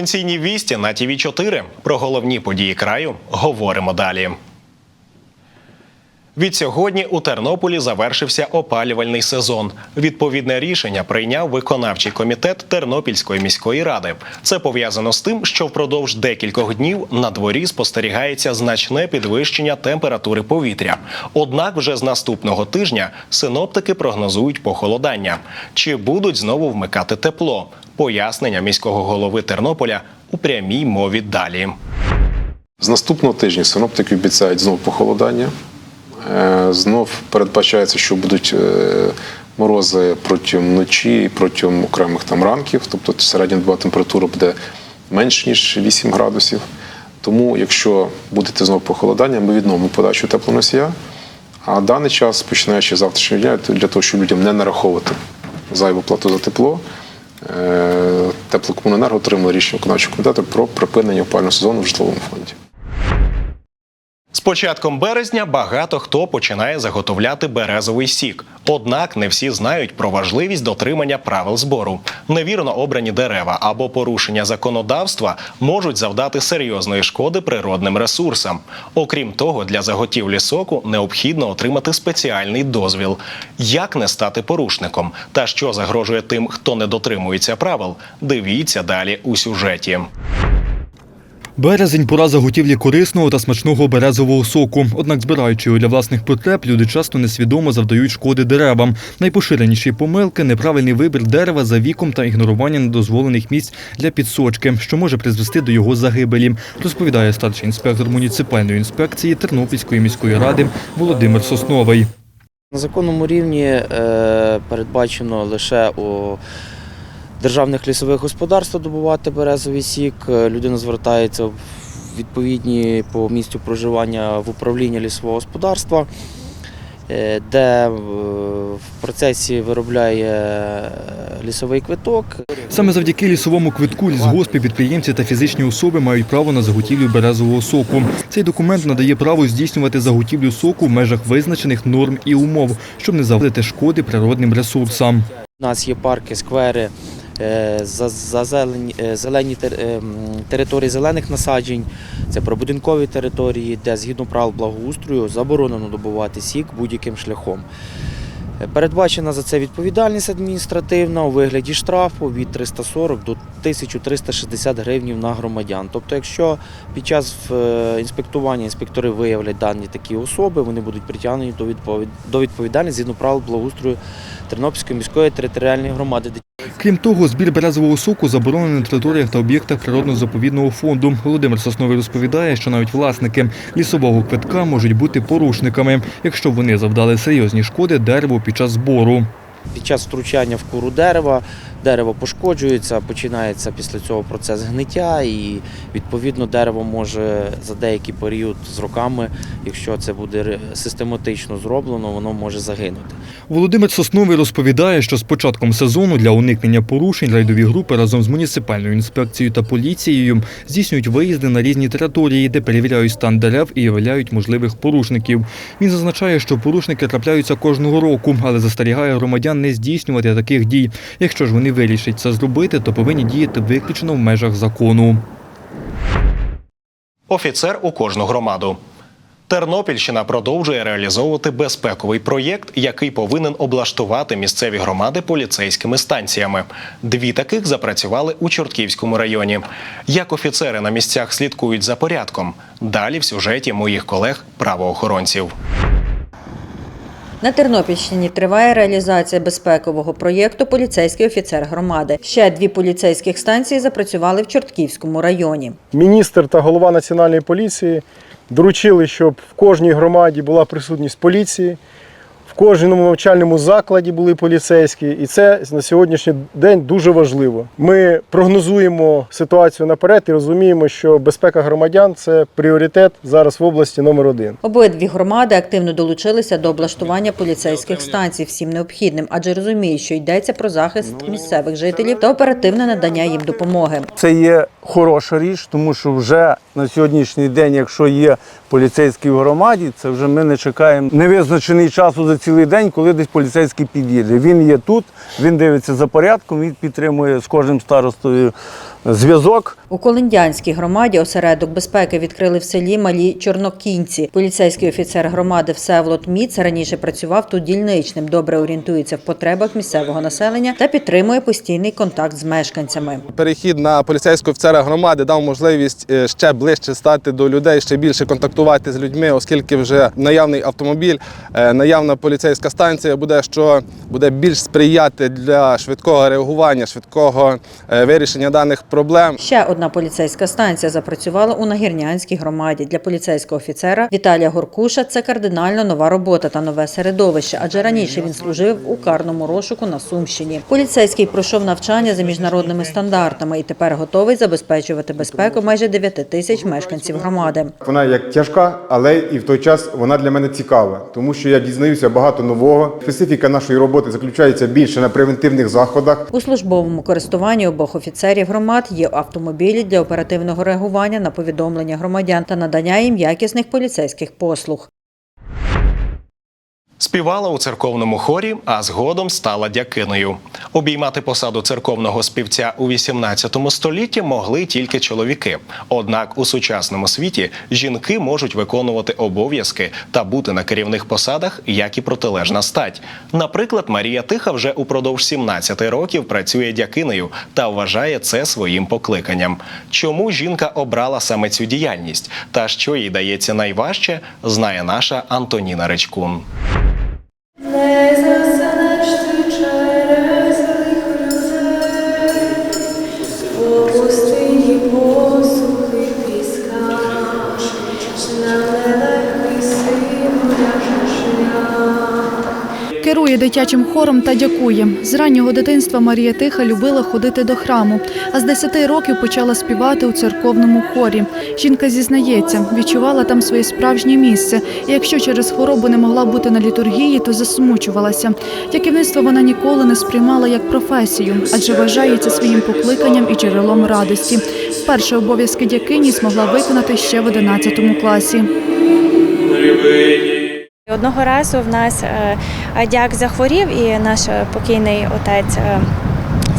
Провінційні вісті на ТІВІ 4 Про головні події краю говоримо далі. Відсьогодні у Тернополі завершився опалювальний сезон. Відповідне рішення прийняв виконавчий комітет Тернопільської міської ради. Це пов'язано з тим, що впродовж декількох днів на дворі спостерігається значне підвищення температури повітря. Однак, вже з наступного тижня синоптики прогнозують похолодання. Чи будуть знову вмикати тепло? Пояснення міського голови Тернополя у прямій мові далі. З наступного тижня синоптики обіцяють знов похолодання. Е, Знов передбачається, що будуть е, морози протягом ночі і протягом окремих там ранків, тобто середня доба температура буде менш ніж 8 градусів. Тому, якщо будете знов похолодання, ми відновимо подачу теплоносія. А даний час, починаючи з завтрашнього дня, для того, щоб людям не нараховувати зайву плату за тепло, е, теплокомуненерго отримали рішення виконавчого комітету про припинення опалювального сезону в житловому фонді. З початком березня багато хто починає заготовляти березовий сік. Однак не всі знають про важливість дотримання правил збору. Невірно обрані дерева або порушення законодавства можуть завдати серйозної шкоди природним ресурсам. Окрім того, для заготівлі соку необхідно отримати спеціальний дозвіл. Як не стати порушником та що загрожує тим, хто не дотримується правил, дивіться далі у сюжеті. Березень пора заготівлі корисного та смачного березового соку. Однак, збираючи його для власних потреб, люди часто несвідомо завдають шкоди деревам. Найпоширеніші помилки неправильний вибір дерева за віком та ігнорування недозволених місць для підсочки, що може призвести до його загибелі, розповідає старший інспектор муніципальної інспекції Тернопільської міської ради Володимир Сосновий. На законному рівні е, передбачено лише у державних лісових господарств добувати березовий сік. Е, Людина звертається в відповідні по місцю проживання в управління лісового господарства, е, де е, в процесі виробляє лісовий квиток. Саме завдяки лісовому квитку лісгоспи, підприємці та фізичні особи мають право на заготівлю березового соку. Цей документ надає право здійснювати заготівлю соку в межах визначених норм і умов, щоб не завдати шкоди природним ресурсам. У нас є парки, сквери, е, за- зазелені- е, зелені е, території зелених насаджень, це прибудинкові території, де згідно правил благоустрою заборонено добувати сік будь-яким шляхом. Передбачена за це відповідальність адміністративна у вигляді штрафу від 340 до 1360 гривнів на громадян. Тобто, якщо під час е, інспектування інспектори виявлять дані такі особи, вони будуть притягнені до відповід- до відповідальності згідно правил благоустрою Тернопільської міської територіальної громади. Крім того, збір березового соку заборонений на територіях та об'єктах природно-заповідного фонду. Володимир Сосновий розповідає, що навіть власники лісового квитка можуть бути порушниками, якщо вони завдали серйозні шкоди дереву під час збору. Під час втручання в кору дерева дерево пошкоджується, починається після цього процес гниття, і відповідно дерево може за деякий період з роками, якщо це буде систематично зроблено, воно може загинути. Володимир Сосновий розповідає, що з початком сезону для уникнення порушень райдові групи разом з муніципальною інспекцією та поліцією здійснюють виїзди на різні території, де перевіряють стан дерев і виявляють можливих порушників. Він зазначає, що порушники трапляються кожного року, але застерігає громадян не здійснювати таких дій. Якщо ж вони вирішать це зробити, то повинні діяти виключно в межах закону. Офіцер у кожну громаду. Тернопільщина продовжує реалізовувати безпековий проєкт, який повинен облаштувати місцеві громади поліцейськими станціями. Дві таких запрацювали у Чортківському районі. Як офіцери на місцях слідкують за порядком? Далі в сюжеті моїх колег-правоохоронців. На Тернопільщині триває реалізація безпекового проєкту Поліцейський офіцер громади. Ще дві поліцейських станції запрацювали в Чортківському районі. міністр та голова національної поліції доручили, щоб в кожній громаді була присутність поліції, в кожному навчальному закладі були поліцейські, і це на сьогоднішній день дуже важливо. Ми прогнозуємо ситуацію наперед і розуміємо, що безпека громадян це пріоритет зараз в області номер один. Обидві громади активно долучилися до облаштування поліцейських станцій всім необхідним, адже розуміють, що йдеться про захист місцевих жителів та оперативне надання їм допомоги. Це є хороша річ, тому що вже на сьогоднішній день, якщо є поліцейський в громаді, це вже ми не чекаємо невизначений часу за цілий день, коли десь поліцейський під'їде. Він є тут, він дивиться за порядком, він підтримує з кожним старостою зв'язок. У Колиндянській громаді осередок безпеки відкрили в селі Малі Чорнокінці. Поліцейський офіцер громади Всеволод Міц раніше працював тут дільничним, добре орієнтується в потребах місцевого населення та підтримує постійний контакт з мешканцями. Перехід на поліцейського офіцера громади дав можливість е, ще ближче стати до людей, ще більше контактувати з людьми, оскільки вже наявний автомобіль, е, наявна поліцейська станція буде, що буде більш сприяти для швидкого реагування, швидкого е, вирішення даних проблем. Ще одна поліцейська станція запрацювала у Нагірнянській громаді. Для поліцейського офіцера Віталія Горкуша це кардинально нова робота та нове середовище, адже раніше він служив у карному розшуку на Сумщині. Поліцейський пройшов навчання за міжнародними стандартами і тепер готовий забезпечувати безпеку майже 9 тисяч мешканців громади. Вона як тяжка, але і в той час вона для мене цікава, тому що я дізнаюся багато нового. Специфіка нашої роботи заключається більше на превентивних заходах. У службовому користуванні обох офіцерів громад є автомобілі для оперативного реагування на повідомлення громадян та надання їм якісних поліцейських послуг. Співала у церковному хорі, а згодом стала дякиною. Обіймати посаду церковного співця у 18 столітті могли тільки чоловіки. Однак у сучасному світі жінки можуть виконувати обов'язки та бути на керівних посадах, як і протилежна стать. Наприклад, Марія Тиха вже упродовж 17 років працює дякинею та вважає це своїм покликанням. Чому жінка обрала саме цю діяльність та що їй дається найважче, знає наша Антоніна Речкун. Дитячим хором та дякує. З раннього дитинства Марія Тиха любила ходити до храму, а з 10 років почала співати у церковному хорі. Жінка зізнається, відчувала там своє справжнє місце. І якщо через хворобу не могла бути на літургії, то засмучувалася. Дяківництво вона ніколи не сприймала як професію, адже вважає це своїм покликанням і джерелом радості. Вперше обов'язки дякині змогла виконати ще в 11 класі. Одного разу в нас е, дяк захворів, і наш е, покійний отець. е,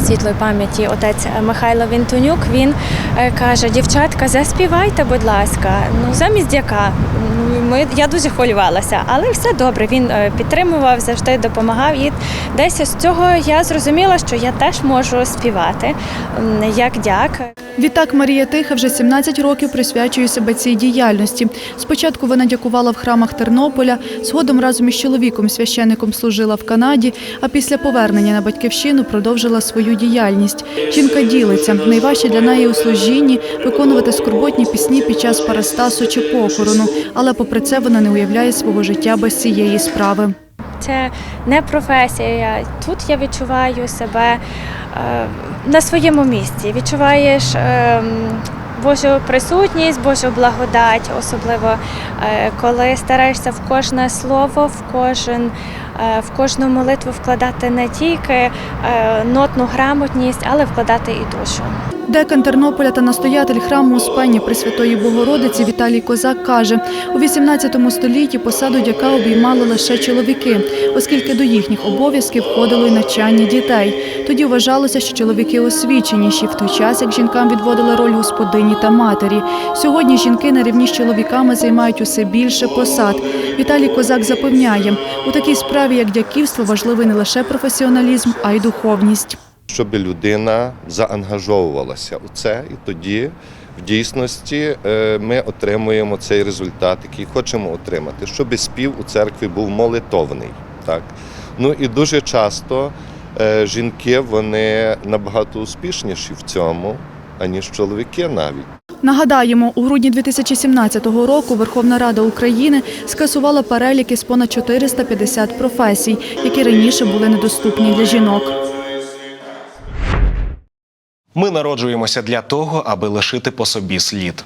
Світлої пам'яті отець Михайло Вінтонюк. Він каже: дівчатка, заспівайте, будь ласка. Ну замість дяка. Ми я дуже хвилювалася, але все добре. Він е, підтримував, завжди допомагав. І десь з цього я зрозуміла, що я теж можу співати як дяк. Відтак Марія Тиха вже 17 років присвячує себе цій діяльності. Спочатку вона дякувала в храмах Тернополя, згодом разом із чоловіком священником служила в Канаді, а після повернення на батьківщину продовжила свою діяльність. Жінка ділиться. Найважче для неї у служінні виконувати скорботні пісні під час парастасу чи похорону, але попри це вона не уявляє свого життя без цієї справи. Це не професія. Тут я відчуваю себе е, на своєму місці. Відчуваєш е, Божу присутність, Божу благодать, особливо е, коли стараєшся в кожне слово, в кожен. В кожну молитву вкладати не тільки нотну грамотність, але вкладати і душу. Декан Тернополя та настоятель храму Успення Пресвятої Богородиці Віталій Козак каже, у 18 столітті посаду дяка обіймали лише чоловіки, оскільки до їхніх обов'язків входило й навчання дітей. Тоді вважалося, що чоловіки освіченіші, в той час як жінкам відводили роль господині та матері. Сьогодні жінки на рівні з чоловіками займають усе більше посад. Віталій Козак запевняє, у такій справі, як дяківство, важливий не лише професіоналізм, а й духовність. Щоб людина заангажовувалася у це, і тоді в дійсності е, ми отримуємо цей результат, який хочемо отримати, щоб спів у церкві був молитовний. Так? Ну і дуже часто е, жінки вони набагато успішніші в цьому, аніж чоловіки навіть. Нагадаємо, у грудні 2017 року Верховна Рада України скасувала перелік із понад 450 професій, які раніше були недоступні для жінок. Ми народжуємося для того, аби лишити по собі слід.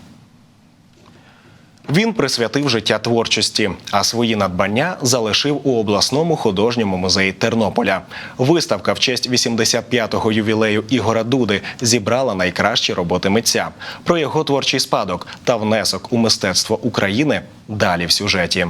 Він присвятив життя творчості, а свої надбання залишив у обласному художньому музеї Тернополя. Виставка в честь 85-го ювілею Ігора Дуди зібрала найкращі роботи митця. Про його творчий спадок та внесок у мистецтво України далі в сюжеті.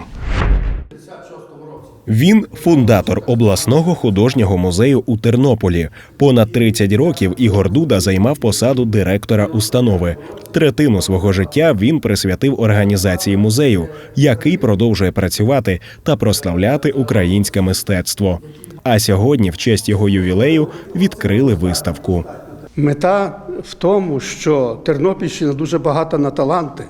Він фундатор обласного художнього музею у Тернополі. Понад 30 років Ігор Дуда займав посаду директора установи. Третину свого життя він присвятив організації музею, який продовжує працювати та прославляти українське мистецтво. А сьогодні, в честь його ювілею, відкрили виставку. Мета в тому, що Тернопільщина дуже багата на таланти,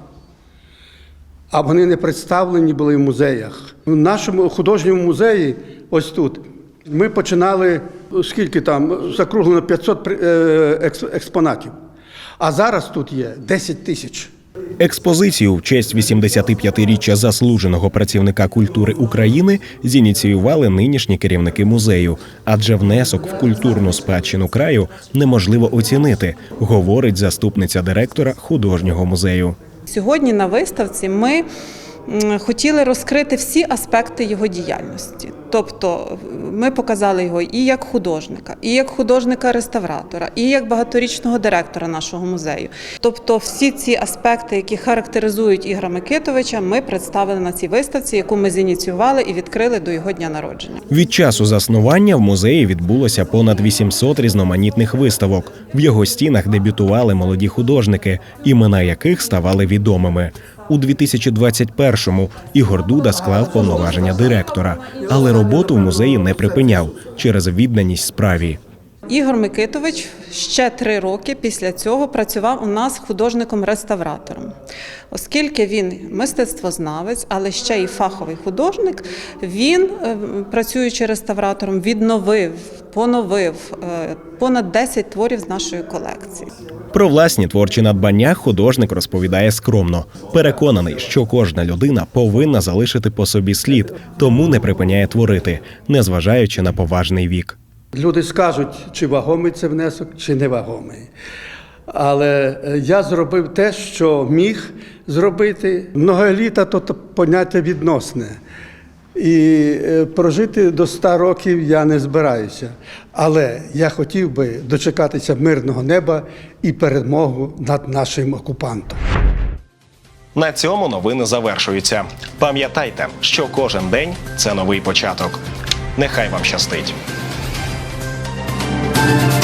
а вони не представлені були в музеях. В нашому художньому музеї, ось тут, ми починали, скільки там, закруглено 500 при- е, екс- експонатів. А зараз тут є 10 тисяч. Експозицію в честь 85-річчя заслуженого працівника культури України зініціювали нинішні керівники музею, адже внесок в культурну спадщину краю неможливо оцінити, говорить заступниця директора художнього музею. Сьогодні на виставці ми хотіли розкрити всі аспекти його діяльності. Тобто ми показали його і як художника, і як художника-реставратора, і як багаторічного директора нашого музею. Тобто, всі ці аспекти, які характеризують Ігора Микитовича, ми представили на цій виставці, яку ми зініціювали і відкрили до його дня народження. Від часу заснування в музеї відбулося понад 800 різноманітних виставок. В його стінах дебютували молоді художники, імена яких ставали відомими. У 2021-му Ігор Дуда склав повноваження директора, але роботу в музеї не припиняв через відданість справі. Ігор Микитович ще три роки після цього працював у нас художником-реставратором. Оскільки він мистецтвознавець, але ще й фаховий художник, він, е, працюючи реставратором, відновив, поновив е, понад 10 творів з нашої колекції. Про власні творчі надбання художник розповідає скромно. Переконаний, що кожна людина повинна залишити по собі слід, тому не припиняє творити, незважаючи на поважний вік. Люди скажуть, чи вагомий це внесок, чи не вагомий. Але е, я зробив те, що міг зробити. Многоліта то, поняття відносне. І е, прожити до 100 років я не збираюся. Але я хотів би дочекатися мирного неба і перемогу над нашим окупантом. На цьому новини завершуються. Пам'ятайте, що кожен день це новий початок. Нехай вам щастить. Thank you.